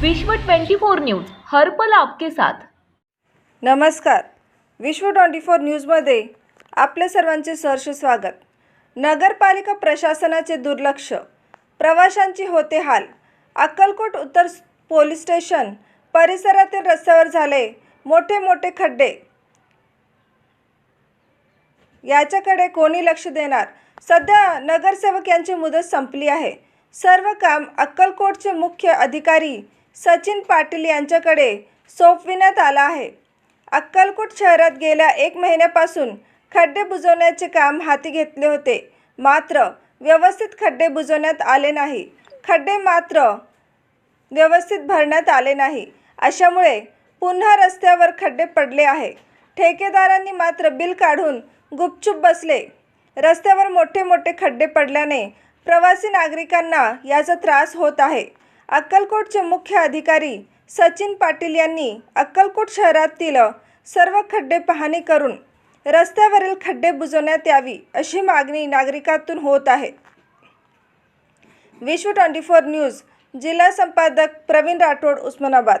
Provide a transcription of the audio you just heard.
विश्व 24 न्यूज हर पल आपके साथ. नमस्कार. विश्व ट्वेंटी फोर न्यूजमध्ये आपले सर्वांचे सहर्ष स्वागत. नगरपालिका प्रशासनाचे दुर्लक्ष. प्रवाशांची होते हाल. अक्कलकोट उत्तर पोलीस स्टेशन परिसरातील रस्त्यावर झाले मोठे मोठे खड्डे. याच्याकडे कोणी लक्ष देणार? सध्या नगरसेवक यांची मुदत संपली आहे. सर्व काम अक्कलकोटचे मुख्य अधिकारी सचिन पाटील यांच्याकडे सोपविण्यात आला आहे. अक्कलकोट शहरात गेल्या एक महिन्यापासून खड्डे बुजवण्याचे काम हाती घेतले होते. मात्र व्यवस्थित खड्डे बुजवण्यात आले नाही. खड्डे मात्र व्यवस्थित भरण्यात आले नाही. अशामुळे पुन्हा रस्त्यावर खड्डे पडले आहे ठेकेदारांनी मात्र बिल काढून गुपचूप बसले. रस्त्यावर मोठे मोठे खड्डे पडल्याने प्रवासी नागरिकांना याचा त्रास होत आहे. अक्कलकोटचे मुख्य अधिकारी सचिन पाटील यांनी अक्कलकोट शहरातील सर्व खड्डे पाहणी करून रस्त्यावरील खड्डे बुजवण्यात यावी अशी मागणी नागरिकातून होत आहे. विश्व ट्वेंटी फोर न्यूज जिल्हा संपादक प्रवीण राठोड उस्मानाबाद.